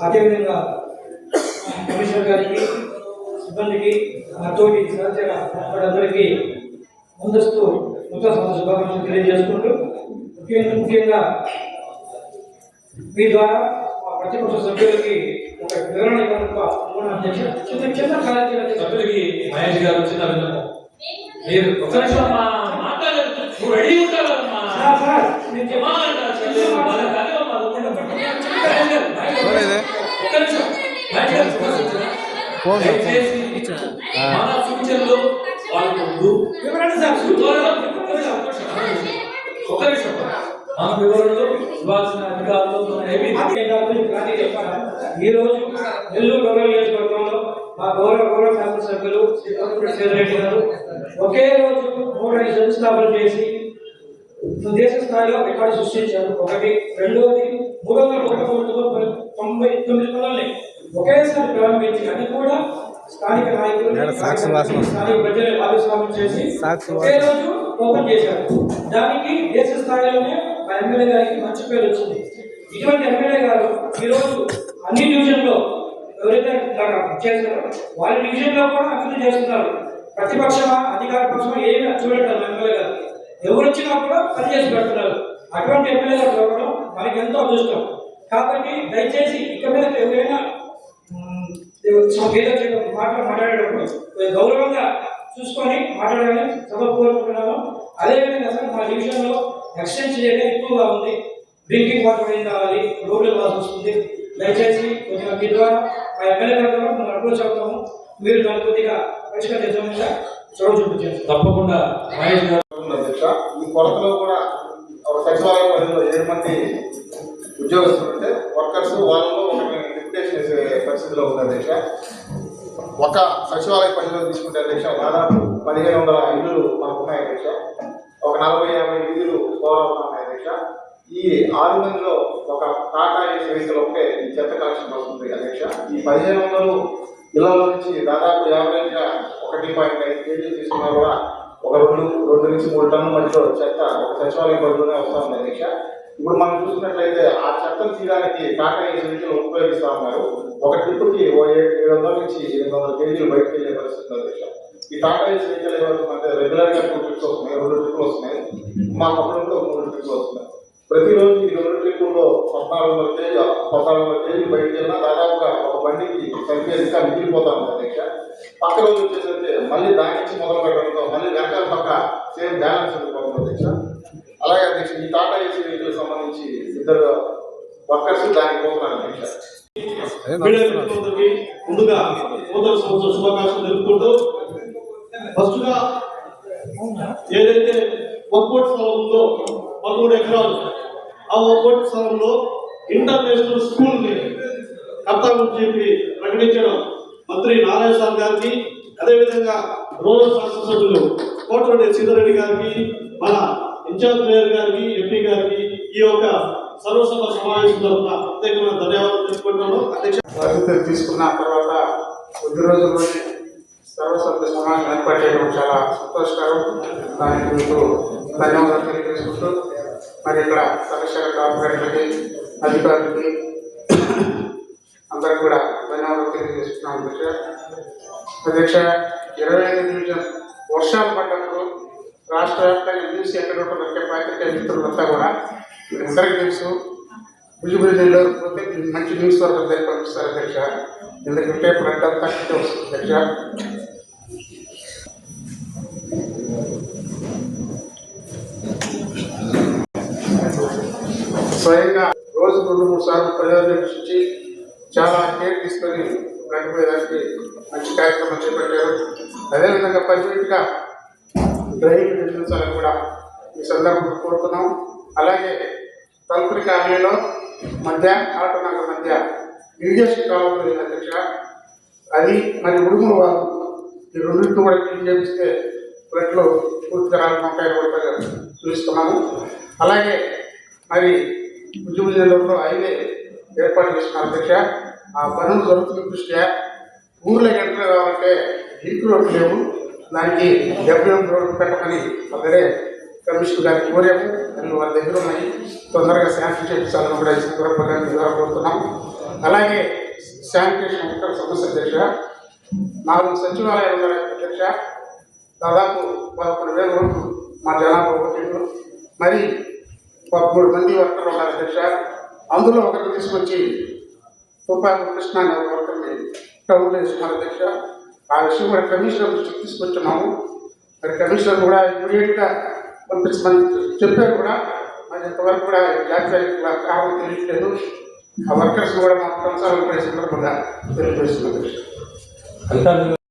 అదేవిధంగా కమిషనర్ గారికి సిబ్బందికి నాతోటి సహచర వారందరికీ ముందస్తు నూతన సంవత్సర శుభాకాంక్షలు తెలియజేసుకుంటూ ముఖ్యంగా ముఖ్యంగా మీ ద్వారా మా ప్రతిపక్ష సభ్యులకి ఒక వివరణ ఇవ్వడం చిన్న చిన్న కార్యక్రమం సభ్యులకి మహేష్ గారు చిన్న విన్నపం మీరు ఒక నిమిషం మా మాట్లాడలేదు నువ్వు రెడీ ఉంటావమ్మా సార్ సార్ నేను అమ్మా, చెప్పాను అంటారు చెల్లెలు, వాళ్ళ కాదు, మా ఊళ్ళో పట్టు. మహేష్ గారు, మహేష్ గారు, పోలేదే? ఒక్క నిమిషం. మహేష్ గారు, కూర్చోండి. ఫోన్లో, ఫోన్. దయచేసి మన సూచనలు వాళ్ళకు వివరణ సార్ వివరణలు ఒక్క నిమిషం, ఒక్క నిమిషం. ఒక్క నిమిషం. మన వివరణలు ఇవ్వాల్సిన అధికారులు ఈ రోజు నెల్లూరు గౌరవ నియోజకవర్గంలో మా గౌరవ గౌరవ శాసనసభ్యులు శ్రీ కోటిపల్లి గారు ఒకే రోజు మూడు ఐదు శంకుస్థాపన చేసి దేశ స్థాయిలో రికార్డు సృష్టించారు ఒకటి రెండవది మూడు వందల కోట్ల తొంభై తొమ్మిది ఒకేసారి ప్రారంభించి అది కూడా స్థానిక నాయకులు. స్థానిక ప్రజలు భాగస్వామ్యం చేసి సాక్షి ఒకే. రోజు ఓపెన్ చేశారు దానికి దేశ స్థాయిలోనే మా ఎమ్మెల్యే గారికి మంచి పేరు వచ్చింది ఇటువంటి ఎమ్మెల్యే గారు ఈరోజు అన్ని డివిజన్లో ఎవరైతే చేస్తారో వాళ్ళ డివిజన్లో కూడా అభివృద్ధి చేస్తున్నారు ప్రతిపక్షమా అధికార పక్షమా ఏమి చూడటం ఎమ్మెల్యే గారు ఎవరు వచ్చినా కూడా పని చేసి పెడుతున్నారు అటువంటి ఎమ్మెల్యే గారు దొరకడం మనకి ఎంతో అదృష్టం కాబట్టి దయచేసి ఇక మీద ఎవరైనా ఏదో ఏదో మాటలు మాట్లాడేటప్పుడు గౌరవంగా చూసుకొని మాట్లాడాలని సభ కోరుకుంటున్నాను అదేవిధంగా సార్ మా డివిజన్లో ఎక్స్టెన్షన్ ఏరియా ఎక్కువగా ఉంది. డ్రింకింగ్ వాటర్ ఏం కావాలి? రోడ్లు కావాల్సి వస్తుంది. దయచేసి కొద్దిగా మీ ద్వారా మా ఎమ్మెల్యే గారు మనం అప్రోచ్ అవుతాము మీరు దాన్ని కొద్దిగా పరిష్కరించడం చొరవ చూపించారు తప్పకుండా. మహేష్ గారు. ఈ కొరతలో కూడా ఒక సచివాలయ పరిధిలో ఏడు మంది ఉద్యోగస్తులు ఉంటే వర్కర్స్ వాళ్ళలో ఒక చేసే పరిస్థితిలో ఉంది అధ్యక్ష ఒక సచివాలయ పరిధిలో తీసుకుంటే అధ్యక్ష దాదాపు పదిహేను వందల ఇళ్ళు మనకు ఉన్నాయి అధ్యక్ష ఒక నలభై యాభై ఇళ్ళు పోరాడుతూ ఉన్నాయి అధ్యక్ష ఈ ఆరు మందిలో ఒక టాటా ఏసీ వెహికల్ ఒకటే ఈ చెత్త కలెక్షన్ వస్తుంది అధ్యక్ష ఈ పదిహేను వందలు ఇళ్ళలో నుంచి దాదాపు యావరేజ్గా ఒకటి పాయింట్ ఐదు కేజీలు తీసుకున్నా కూడా ఒక రెండు రెండు నుంచి మూడు టన్నుల మధ్యలో చెత్త ఒక సచివాలయం పరిధిలోనే వస్తా ఉంది దీక్ష. ఇప్పుడు మనం చూసినట్లయితే ఆ చెత్తను తీయడానికి టాటా ఏసీ వెహికల్ ఉపయోగిస్తా ఉన్నారు. ఒక ట్రిప్కి ఓ ఏడు వందల నుంచి ఎనిమిది వందల కేజీలు బయటకు వెళ్ళే పరిస్థితి ఉంది ఈ టాటా ఏసీ వెహికల్ ఏమవుతుందంటే రెగ్యులర్గా టూ ట్రిప్స్ వస్తున్నాయి రెండు ట్రిప్లు వస్తున్నాయి. మా అప్పుడు మూడు ట్రిప్లు వస్తున్నాయి. ప్రతిరోజు ఈ రెండు ట్రిప్పుల్లో పద్నాలుగు వందల కేజీ పద్నాలుగు వందల కేజీలు బయటకు దాదాపుగా ఒక బండికి సరిపోయేది ఇంకా మిగిలిపోతా అధ్యక్ష? పక్క రోజు వచ్చేసరికి మళ్ళీ దాని నుంచి మొదలు పెట్టడంతో మళ్ళీ వెనకాల పక్క సేమ్ బ్యాలెన్స్ ఉండిపోతుంది అధ్యక్ష. అలాగే అధ్యక్ష ఈ టాటా ఏసీ వెహికల్ సంబంధించి ఇద్దరు వర్కర్స్ దానికి పోతున్నారు అధ్యక్ష. ముందుగా నూతన సంవత్సర శుభాకాంక్షలు తెలుపుకుంటూ ఫస్ట్గా ఏదైతే ఒక్కోటి స్థలం ఉందో పదమూడు ఎకరాలు ఆ ఒక్కోటి స్థలంలో ఇంటర్నేషనల్ స్కూల్ కర్తవ్యం చెప్పి ప్రకటించడం మంత్రి నారాయణ సార్ గారికి అదేవిధంగా రూరల్ శాసనసభ్యులు కోటరెడ్డి సీతారెడ్డి గారికి మన ఇన్ఛార్జ్ మేయర్ గారికి ఎంపీ గారికి ఈ యొక్క సర్వసభ సమావేశం తరఫున ప్రత్యేకమైన ధన్యవాదాలు తెలుసుకుంటున్నాను అధ్యక్ష తీసుకున్న తర్వాత కొద్ది రోజుల్లోనే సర్వసభ్య సమాజం ఏర్పాటు చేయడం చాలా సంతోషకరం. దానికి మీకు ధన్యవాదాలు తెలియజేసుకుంటూ మరి ఇక్కడ సదస్య కార్పొరేటర్లకి అధికారులకి అందరికి కూడా ధన్యవాదాలు తెలియజేస్తున్నాం. అధ్యక్ష అధ్యక్ష ఇరవై ఐదు నిమిషం వర్షాలు పడ్డప్పుడు రాష్ట్ర వ్యాప్తంగా న్యూస్ ఎక్కడ ఉంటుందంటే పాత్రికా మిత్రులంతా కూడా మీరు అందరికీ తెలుసు. విజిబుల్ నెల్లూరు పోతే మంచి న్యూస్ వరకు అందరికీ పంపిస్తారు అధ్యక్ష. ఎందుకంటే బ్లడ్ అంతా అక్కడికే వస్తుంది అధ్యక్ష. స్వయంగా రోజు రెండు మూడు సార్లు పర్యవేక్షించి చాలా కేర్ తీసుకొని నడిపోయేదానికి మంచి కార్యక్రమం చేపట్టారు. అదేవిధంగా పర్మనెంట్గా డ్రైవింగ్ నిర్మించాలని కూడా ఈ సందర్భంగా కోరుతున్నాం. అలాగే తలుపుని కాలనీలో మధ్య ఆటోనగర్ మధ్య ఇరిగేషన్ కావాలి అధ్యక్ష. అది మరి ఉడుములు వారు ఈ రెండింటిని కూడా క్లీన్ చేపిస్తే ఫ్లడ్లు పూర్తిగా రాకపోతాయని కూడా చూపిస్తున్నాము అలాగే మరి ఉద్యమ జిల్లాలో హైవే ఏర్పాటు చేసిన అధ్యక్ష. ఆ పనులు జరుగుతున్న దృష్ట్యా ఊర్లోకి ఎంటర్ కావాలంటే లింక్ రోడ్లు లేవు. దానికి డెబ్బై ఎనిమిది రోడ్లు పెట్టమని అక్కడే కమిషనర్ గారికి కోరాము. అన్ని వారి దగ్గర ఉన్నాయి. తొందరగా శాంక్షన్ చేయించాలని కూడా ఈ సందర్భంగా ద్వారా కోరుతున్నాం. అలాగే శానిటేషన్ వర్కర్ సమస్య అధ్యక్ష. నాలుగు సచివాలయాలు ఉన్నాయి అధ్యక్ష. దాదాపు పదకొండు వేల వరకు మా జనాభా ఓటీలు మరి పదమూడు మంది వర్కర్లు ఉన్నారు అధ్యక్ష. అందులో ఒకరిని తీసుకొచ్చి తుపాకు కృష్ణ అనే ఒక వర్కర్ని టౌన్లో వేసుకున్నారు అధ్యక్ష. ఆ విషయం మరి కమిషనర్ దృష్టికి తీసుకొచ్చున్నాము. మరి కమిషనర్ కూడా ఇమీడియట్గా పంపించమని చెప్పారు కూడా. మరి ఇంతవరకు కూడా జాతీయ కారణం తెలియట్లేదు. ఆ వర్కర్స్ కూడా మాకు కొనసాగింపే సందర్భంగా తెలియజేస్తున్నారు అధికారులు